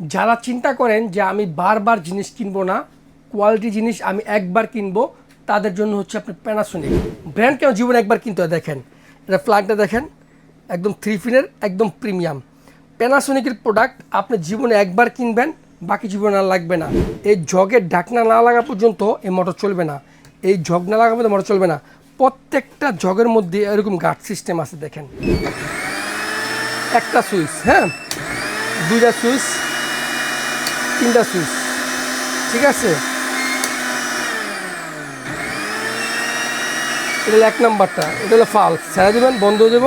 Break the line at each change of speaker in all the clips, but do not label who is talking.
যারা চিন্তা করেন যে আমি বারবার জিনিস কিনবো না কোয়ালিটি জিনিস আমি একবার কিনবো, তাদের জন্য হচ্ছে আপনি প্যানাসোনিক ব্র্যান্ড কেন জীবনে একবার কিনতে হয় দেখেন? এটা ফ্ল্যাগটা দেখেন, একদম থ্রি ফিনের একদম প্রিমিয়াম প্যানাসোনিকের প্রোডাক্ট আপনি জীবনে একবার কিনবেন, বাকি জীবনে আর লাগবে না। এই জগের ঢাকনা না লাগা পর্যন্ত এই মোটর চলবে না। এই জগ না লাগা পর্যন্ত মোটর চলবে না। প্রত্যেকটা জগের মধ্যে এরকম গার্ড সিস্টেম আছে দেখেন। একটা সুইচ হ্যাঁ? দুইটা সুইচ তিনটা সুইচ ঠিক আছে? এটা হলো এক নাম্বারটা, এটা হলো ফাল ছেড়ে দেবেন, বন্ধ হয়ে যাব।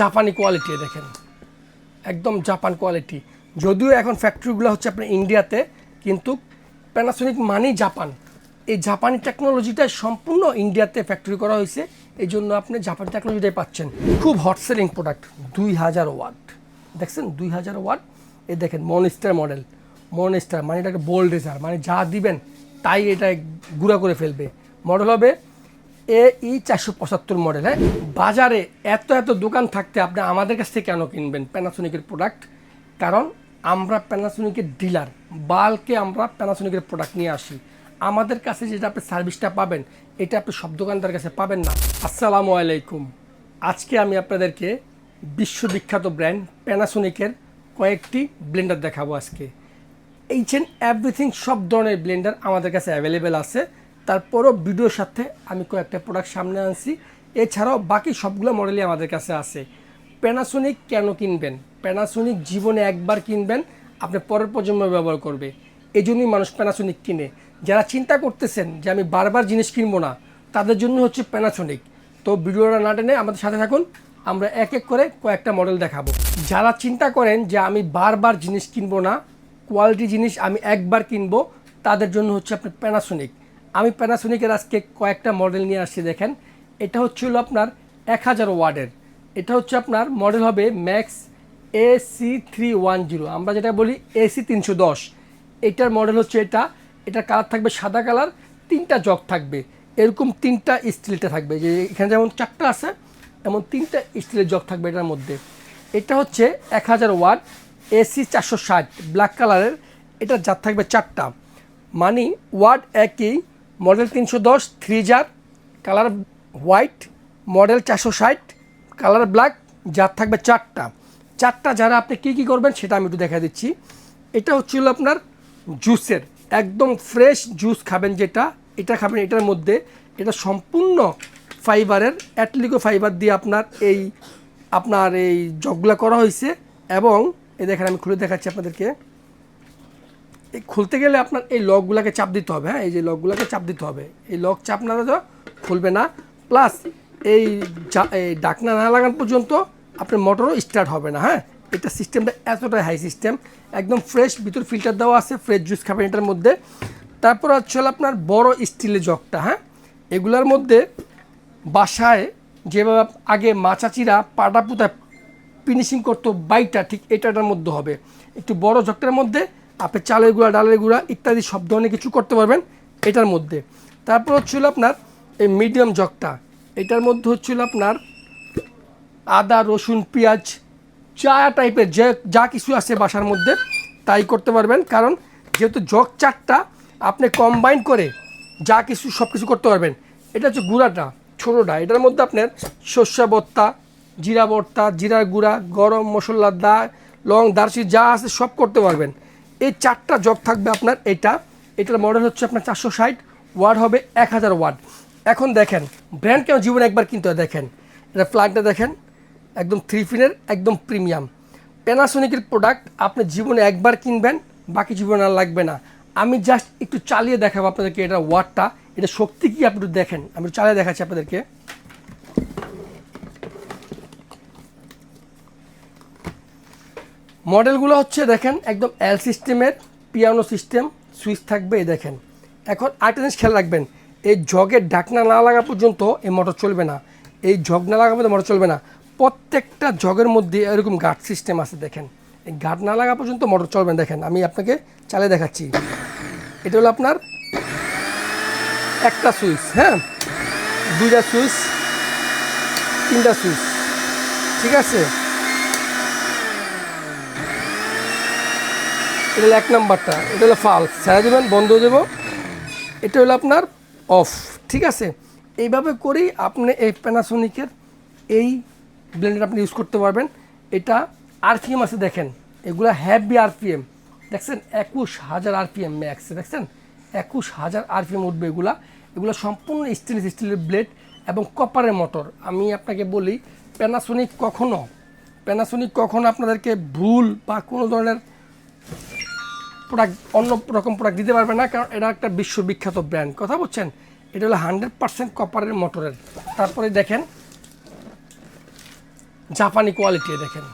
জাপানি কোয়ালিটি দেখেন। একদম জাপান কোয়ালিটি যদিও এখন ফ্যাক্টরিগুলো হচ্ছে আপনার ইন্ডিয়াতে কিন্তু প্যানাসোনিক মানেই জাপান। এই জাপানি টেকনোলজিটা সম্পূর্ণ ইন্ডিয়াতে ফ্যাক্টরি করা হয়েছে। এই জন্য আপনি জাপানি টেকনোলজিটাই পাচ্ছেন। খুব হট সেলিং প্রোডাক্ট দুই হাজার ওয়াট। দেখছেন? দুই হাজার ওয়াট। এ দেখেন, মনস্টার মডেল মনস্টার মানে এটাকে বোল্ড রেজার মানে যা দিবেন তাই এটা গুঁড়া করে ফেলবে। মডেল হবে এ ই চারশো পঁচাত্তর মডেল হ্যাঁ? বাজারে এত এত দোকান থাকতে আপনি আমাদের কাছ থেকে কেন কিনবেন প্যানাসোনিকের প্রোডাক্ট কারণ আমরা প্যানাসোনিকের ডিলার বালকে আমরা প্যানাসোনিকের প্রোডাক্ট নিয়ে আসি। আমাদের কাছে যেটা আপনি সার্ভিসটা পাবেন, এটা আপনি সব দোকানদার কাছে পাবেন না। আসসালামু আলাইকুম। আজকে আমি আপনাদেরকে বিশ্ববিখ্যাত ব্র্যান্ড প্যানাসোনিকের কয়েকটি ব্লেন্ডার দেখাবো আজকে। এইচ এন্ড এভরিথিং সব ধরনের ব্লেন্ডার আমাদের কাছে অ্যাভেলেবেল আছে। তারপরও ভিডিওর সাথে আমি কয়েকটা প্রোডাক্ট সামনে আনছি। এছাড়াও বাকি সবগুলো মডেলই আমাদের কাছে আছে। প্যানাসোনিক কেন কিনবেন? প্যানাসোনিক জীবনে একবার কিনবেন, আপনি পরের প্রজন্ম ব্যবহার করবে। এই জন্যই মানুষ প্যানাসোনিক কিনে। যারা চিন্তা করতেছেন যে আমি বারবার জিনিস কিনবো না, তাদের জন্য হচ্ছে প্যানাসোনিক তো ভিডিওটা না টেনে আমাদের সাথে থাকুন, আমরা এক এক করে কয়েকটা মডেল দেখাবো। যারা চিন্তা করেন যে আমি বারবার জিনিস কিনবো না কোয়ালিটি জিনিস আমি একবার কিনবো, তাদের জন্য হচ্ছে আপনার প্যানাসোনিক আমি প্যানাসোনিকের আজকে কয়েকটা মডেল নিয়ে আসছি দেখেন। এটা হচ্ছে হলো আপনার এক হাজার ওয়ার্ডের এটা হচ্ছে আপনার মডেল হবে Max A C three one zero আমরা যেটা বলি এসি তিনশো দশ। এটার মডেল হচ্ছে এটা। এটার কালার থাকবে সাদা কালার তিনটা জগ থাকবে। এরকম তিনটা স্টিলটা থাকবে। যে এখানে যেমন চারটা আছে, এমন তিনটা স্টিলের জগ থাকবে এটার মধ্যে। এটা হচ্ছে এক হাজার ওয়াট। এসি চারশো ষাট ব্ল্যাক কালারের এটা যার থাকবে চারটা। মানি ওয়ার্ড একই মডেল তিনশো দশ three jar colour white model চারশো ষাট কালার ব্ল্যাক যার থাকবে চারটা। চারটা যারা আপনি কী কী করবেন সেটা আমি একটু দেখা দিচ্ছি। এটা হচ্ছিল আপনার জুসের একদম ফ্রেশ জুস খাবেন যেটা, এটা খাবেন এটার মধ্যে। এটা সম্পূর্ণ ফাইবারের অ্যাটলিকো ফাইবার দিয়ে আপনার এই আপনার এই জগগুলা করা হয়েছে এবং এই দেখেন, আমি খুলে দেখাচ্ছি আপনাদেরকে। এই খুলতে গেলে আপনার এই লকগুলোকে চাপ দিতে হবে হ্যাঁ? এই যে লকগুলোকে চাপ দিতে হবে। এই লক চাপ না তো খুলবে না। প্লাস এই ডাকনা না লাগান পর্যন্ত আপনার মোটরও স্টার্ট হবে না হ্যাঁ? এটা সিস্টেমটা এতটাই হাই সিস্টেম একদম ফ্রেশ ভিতর ফিল্টার দেওয়া আছে ফ্রেশ জুস খাবেন এটার মধ্যে। তারপর হচ্ছে আপনার বড় স্টিলের জগটা হ্যাঁ? এগুলোর মধ্যে বাসায় যেভাবে আগে মাচাচিরা পাটা পুতা ফিনিশিং করতো বাইকটা ঠিক এটাটার মধ্যে হবে। একটু বড় ঝকটার মধ্যে আপনি চালের গুঁড়া, ডালের গুঁড়া ইত্যাদি সব ধরনের কিছু করতে পারবেন এটার মধ্যে। তারপর হচ্ছিল আপনার এই মিডিয়াম জগটা এটার মধ্যে হচ্ছিল আপনার আদা, রসুন, পেঁয়াজ চা টাইপের যে যা কিছু আছে বাসার মধ্যে, তাই করতে পারবেন। কারণ যেহেতু জগ চারটা আপনি কম্বাইন করে যা কিছু সব কিছু করতে পারবেন, এটা হচ্ছে গুঁড়াটা, ছোটোটা। এটার মধ্যে আপনার ভর্তা জিরা ভর্তা, জিরার গুঁড়া, গরম মশলা দা, লং দারচিনি যা আছে সব করতে পারবেন। এই চারটা জগ থাকবে আপনার এটা। এটার মডেল হচ্ছে আপনার চারশো ষাট ওয়ার্ড হবে এক হাজার ওয়ার্ড এখন দেখেন ব্র্যান্ড কেন জীবনে একবার কিনতে হয়, দেখেন। এটা ফ্ল্যাগটা দেখেন, একদম থ্রি ফিনের একদম প্রিমিয়াম প্যানাসোনিকের প্রোডাক্ট আপনি জীবনে একবার কিনবেন, বাকি জীবনে আর লাগবে না। আমি জাস্ট একটু চালিয়ে দেখাবো আপনাদেরকে এটা ওয়াটটা এটা শক্তি কি, আপনি একটু দেখেন। আমি চালিয়ে দেখাচ্ছি আপনাদেরকে। মডেলগুলো হচ্ছে দেখেন, একদম এল সিস্টেমের পিয়ানো সিস্টেম সুইচ থাকবে, এই দেখেন। এখন আরেকটা জিনিস খেয়াল রাখবেন, এই জগের ঢাকনা না লাগা পর্যন্ত এই মোটর চলবে না। এই জগ না লাগা পর্যন্ত মোটর চলবে না। প্রত্যেকটা জগের মধ্যে এরকম গার্ড সিস্টেম আছে, দেখেন। এই গার্ড না লাগা পর্যন্ত মোটর চলবে দেখেন। আমি আপনাকে চালিয়ে দেখাচ্ছি। এটা হলো আপনার একটা সুইচ হ্যাঁ? দুইটা সুইচ তিনটা সুইচ ঠিক আছে? এটা হলো এক নাম্বারটা, এটা হলো ফাল ছেড়ে দেবেন, বন্ধ হয়ে যাব। এটা হলো আপনার অফ ঠিক আছে? এইভাবে করেই আপনি এই প্যানাসোনিকের এই ব্লেন্ডার আপনি ইউজ করতে পারবেন। এটা আরপিএম আছে, দেখেন। এগুলো হ্যাভি আরপিএম দেখছেন? একুশ হাজার আরপিএম ম্যাক্স দেখছেন? একুশ হাজার আরপিএম উঠবে এগুলা। এগুলো সম্পূর্ণ স্টেনলেস স্টিলের ব্লেড এবং কপারের মোটর আমি আপনাকে বলি প্যানাসোনিক কখনো প্যানাসোনিক কখনো আপনাদেরকে ভুল বা কোনো ধরনের প্রোডাক্ট অন্য রকম প্রোডাক্ট দিতে পারবে না, কারণ এটা একটা বিশ্ববিখ্যাত ব্র্যান্ড কথা বলছেন? এটা হলো হান্ড্রেড পার্সেন্ট কপারের মোটরের। তারপরে দেখেন, জাপানি কোয়ালিটি দেখেন।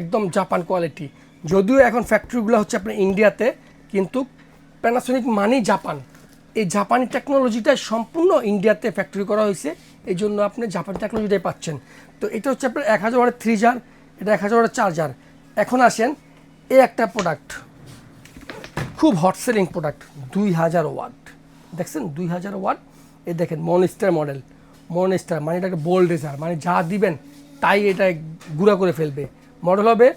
একদম জাপান কোয়ালিটি যদিও এখন ফ্যাক্টরিগুলো হচ্ছে আপনার ইন্ডিয়াতে কিন্তু প্যানাসোনিক মানি জাপান এই জাপানি টেকনোলজিটা সম্পূর্ণ ইন্ডিয়াতে ফ্যাক্টরি করা হয়েছে, এই জন্য আপনি জাপানি টেকনোলজিটাই পাচ্ছেন। তো এটা হচ্ছে আপনার এক হাজার ওয়াটের থ্রি জার এটা এক হাজার ওয়াটের চার্জার এখন আসেন, এই একটা প্রোডাক্ট খুব হট সেলিং প্রোডাক্ট দুই হাজার ওয়াট। দেখছেন? দুই হাজার ওয়াট। এই দেখেন মনস্টার মডেল মনস্টার মানে এটাকে বোল্ড রেজার মানে যা দিবেন, তাই এটা গুঁড়া করে ফেলবে। মডেল হবে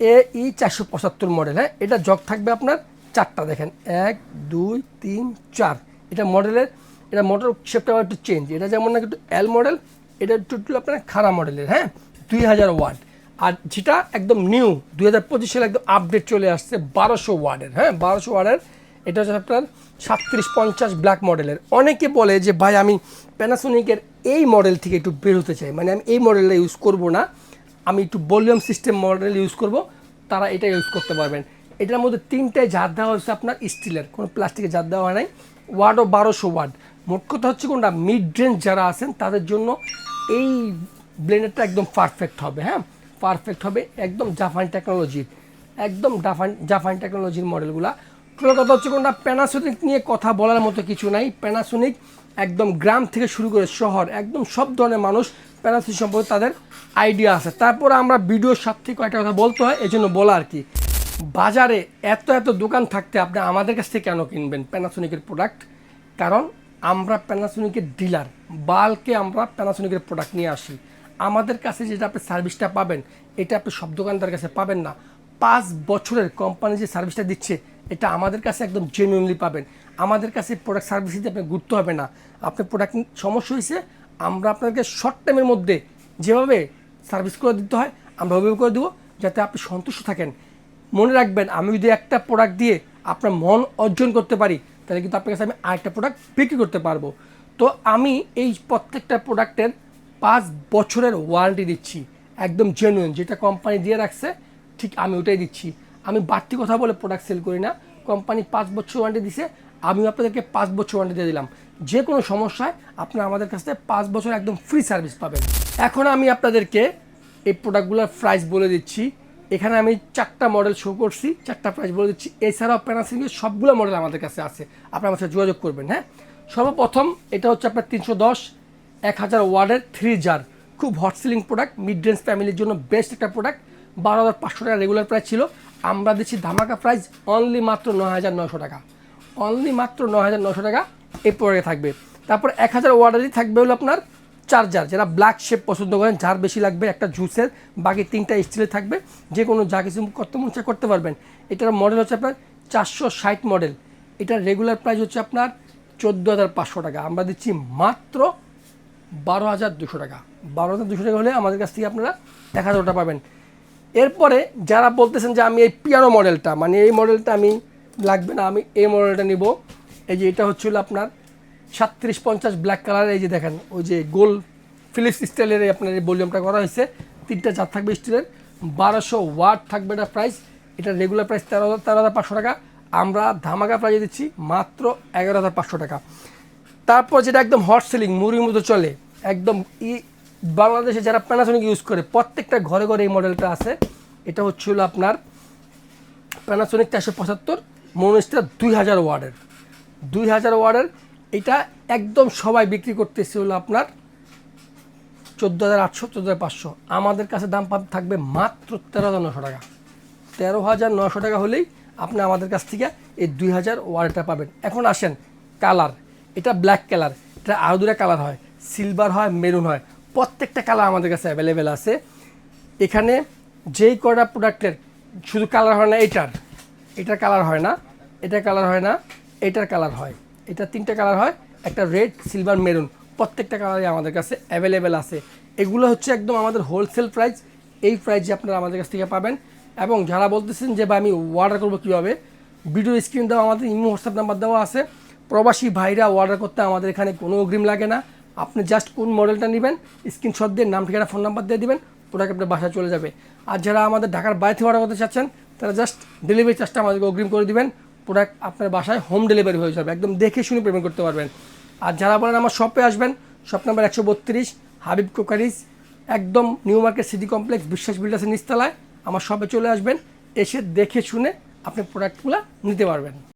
এ ই চারশো পঁচাত্তর মডেল হ্যাঁ? এটা জগ থাকবে আপনার চারটা, দেখেন। এক, দুই, তিন, চার। এটা মডেলের এটা মডেল শেপটা একটু চেঞ্জ এটা যেমন নাকি একটু এল মডেল এটা একটু একটু আপনার খারাপ মডেলের হ্যাঁ? দুই হাজার ওয়াট। আর যেটা একদম নিউ দু হাজার পঁচিশ সালে একদম আপডেট চলে আসছে বারোশো ওয়ার্ডের হ্যাঁ বারোশো ওয়ার্ডের। এটা হচ্ছে আপনার সাতত্রিশ পঞ্চাশ ব্ল্যাক মডেলের অনেকে বলে যে, ভাই, আমি প্যানাসোনিকের এই মডেল থেকে একটু বের হতে চাই। মানে আমি এই মডেলটা ইউজ করব না। আমি একটু ভলিউম সিস্টেম মডেল ইউজ করব। তারা এটা ইউজ করতে পারবেন। এটার মধ্যে তিনটায় জার দেওয়া হচ্ছে আপনার স্টিলের কোনো প্লাস্টিকের জার দেওয়া হয় নাই। ওয়ার্ডও বারোশো ওয়ার্ড মোট কথা হচ্ছে কোনটা? মিড রেঞ্জ যারা আছেন, তাদের জন্য এই ব্লেন্ডারটা একদম পারফেক্ট হবে হ্যাঁ? পারফেক্ট হবে, একদম জাপান টেকনোলজির একদম জাপান জাপান টেকনোলজির মডেলগুলা টোটাল কথা হচ্ছে কোনটা? প্যানাসোনিক নিয়ে কথা বলার মতো কিছু নাই। প্যানাসোনিক একদম গ্রাম থেকে শুরু করে শহর, একদম সব ধরনের মানুষ প্যানাসোনিক সম্পর্কে তাদের আইডিয়া আছে। তারপরে আমরা ভিডিওর সাথে কয়েকটা কথা বলতে হয় এই জন্য বলা আর কি। বাজারে এত এত দোকান থাকতে আপনি আমাদের কাছ থেকে কেন কিনবেন প্যানাসোনিকের প্রোডাক্ট কারণ আমরা প্যানাসোনিকের ডিলার বালকে আমরা প্যানাসোনিকের প্রোডাক্ট নিয়ে আসি। আমাদের কাছে যেটা আপনি সার্ভিসটা পাবেন, এটা আপনি সব দোকানদার কাছে পাবেন না। পাঁচ বছরের কোম্পানি যে সার্ভিসটা দিচ্ছে, এটা আমাদের কাছে একদম জেনুইনলি পাবেন। আমাদের কাছে প্রোডাক্ট সার্ভিস দিতে আপনি ঘুরতে হবে না। আপনার প্রোডাক্ট সমস্যা হয়েছে, আমরা আপনাদেরকে শর্ট টাইমের মধ্যে যেভাবে সার্ভিস করে দিতে হয়, আমরা ওইভাবে করে দেবো, যাতে আপনি সন্তুষ্ট থাকেন। মনে রাখবেন, আমি যদি একটা প্রোডাক্ট দিয়ে আপনার মন অর্জন করতে পারি, তাহলে কিন্তু আপনার কাছে আমি আরেকটা প্রোডাক্ট বিক্রি করতে পারব। তো আমি এই প্রত্যেকটা প্রোডাক্টের পাঁচ বছরের ওয়ারেন্টি দিচ্ছি। একদম জেনুইন যেটা কোম্পানি দিয়ে রাখছে, ঠিক আমি ওটাই দিচ্ছি। আমি বাড়তি কথা বলে প্রোডাক্ট সেল করি না। কোম্পানি পাঁচ বছর ওয়ারেন্টি দিছে, আমিও আপনাদেরকে পাঁচ বছর ওয়ারেন্টি দিয়ে দিলাম। যে কোনো সমস্যায় আপনারা আমাদের কাছ থেকে পাঁচ বছর একদম ফ্রি সার্ভিস পাবেন। এখন আমি আপনাদেরকে এই প্রোডাক্টগুলোর প্রাইস বলে দিচ্ছি। এখানে আমি চারটা মডেল শো করছি, চারটা প্রাইস বলে দিচ্ছি। এছাড়াও প্যানাসিংয়ের সবগুলো মডেল আমাদের কাছে আছে। আপনার আমার সাথে যোগাযোগ করবেন হ্যাঁ? সর্বপ্রথম এটা হচ্ছে আপনার তিনশো দশ এক হাজার ওয়ার্ডের থ্রি জার খুব hot sealing product mid range ফ্যামিলির জন্য বেস্ট একটা প্রোডাক্ট বারো হাজার পাঁচশো টাকা রেগুলার প্রাইস ছিল। আমরা দিচ্ছি ধামাকা প্রাইস অনলি মাত্র ন হাজার নশো টাকা। অনলি মাত্র ন হাজার নশো টাকা এই প্রোডাক্টে থাকবে। তারপর এক হাজার ওয়ার্ডারই থাকবে হলো আপনার চার্জার যারা ব্ল্যাক শেপ পছন্দ করেন যার বেশি লাগবে, একটা জুসের বাকি তিনটা স্টিলের থাকবে। যে কোনো যা কিছু করতে মন করতে পারবেন। এটার মডেল হচ্ছে আপনার চারশো ষাট মডেল এটার রেগুলার প্রাইস হচ্ছে আপনার চোদ্দ হাজার পাঁচশো টাকা। আমরা দিচ্ছি মাত্র বারো হাজার দুশো টাকা। বারো হাজার দুশো টাকা হলে আমাদের কাছ থেকে আপনারা এক হাজার টাকা পাবেন। এরপরে যারা বলতেছেন যে আমি এই পিয়ানো মডেলটা মানে এই মডেলটা আমি লাগবে না, আমি এই মডেলটা নিব। এই যে এটা হচ্ছিল আপনার সাতত্রিশ পঞ্চাশ ব্ল্যাক কালার এই যে দেখেন, ওই যে গোল ফিলিপস স্টাইলের আপনার এই ভলিউমটা করা হয়েছে। তিনটা চার থাকবে স্টিলের বারোশো ওয়াট থাকবে এটা প্রাইস এটা রেগুলার প্রাইস তেরো হাজার তেরো হাজার পাঁচশো টাকা। আমরা ধামাকা প্রাইজে দিচ্ছি মাত্র এগারো হাজার পাঁচশো টাকা। তারপর যেটা একদম হট সেলিং মুড়ির মতো চলে একদম ই বাংলাদেশে যারা প্যানাসোনিক ইউজ করে, প্রত্যেকটা ঘরে ঘরে এই মডেলটা আছে। এটা হচ্ছিল আপনার প্যানাসোনিক চারশো পঁচাত্তর মনোস্টার দুই হাজার ওয়ার্ডের। দুই হাজার ওয়ার্ডের, এটা একদম সবাই বিক্রি করতেছে হলো আপনার চোদ্দ হাজার আটশো, চোদ্দ হাজার পাঁচশো। আমাদের কাছে দাম থাকবে মাত্র তেরো হাজার নশো টাকা। তেরো হাজার নশো টাকা হলেই আপনি আমাদের কাছ থেকে এই দুই হাজার ওয়ার্ডটা পাবেন। এখন আসেন, কালার। এটা ব্ল্যাক কালার এটা আরও দুটা কালার হয়। সিলভার হয় মেরুন হয়। প্রত্যেকটা কালার আমাদের কাছে অ্যাভেলেবেল আছে। এখানে যেই কটা প্রোডাক্টের শুধু কালার হয় না এইটার। এটার কালার হয় না এটার কালার হয় না, এটার কালার হয়। এটা তিনটা কালার হয়, একটা রেড সিলভার মেরুন প্রত্যেকটা কালারই আমাদের কাছে অ্যাভেলেবেল আছে। এগুলো হচ্ছে একদম আমাদের হোলসেল প্রাইস এই প্রাইসে আপনারা আমাদের কাছ থেকে পাবেন। এবং যারা বলতেছেন যে বা আমি অর্ডার করব কীভাবে? ভিডিও স্ক্রিন দেওয়া আমাদের ইমো হোয়াটসঅ্যাপ নাম্বার দেওয়া আছে। প্রবাসী ভাইরা অর্ডার করতে আমাদের এখানে কোনো অগ্রিম লাগে না। আপনি জাস্ট কোন মডেলটা নেবেন স্ক্রিনশট দিয়ে নাম, ঠিকানা ফোন নাম্বার দিয়ে দিবেন প্রোডাক্ট আপনার বাসায় চলে যাবে। আর যারা আমাদের ঢাকার বাইরে থেকে অর্ডার করতে চাচ্ছেন, তারা জাস্ট ডেলিভারি চার্জটা আমাদেরকে অগ্রিম করে দিবেন প্রোডাক্ট আপনার বাসায় হোম ডেলিভারি হয়ে যাবে, একদম দেখে শুনে পেমেন্ট করতে পারবেন। আর যারা বলেন আমার শপে আসবেন শপ নাম্বার একশো বত্রিশ, হাবিব কোকারিজ একদম New Market City Complex Biswas বিল্ডার্সের নিচতলায়, আমার শপে চলে আসবেন, এসে দেখে শুনে আপনি প্রোডাক্টগুলো নিতে পারবেন।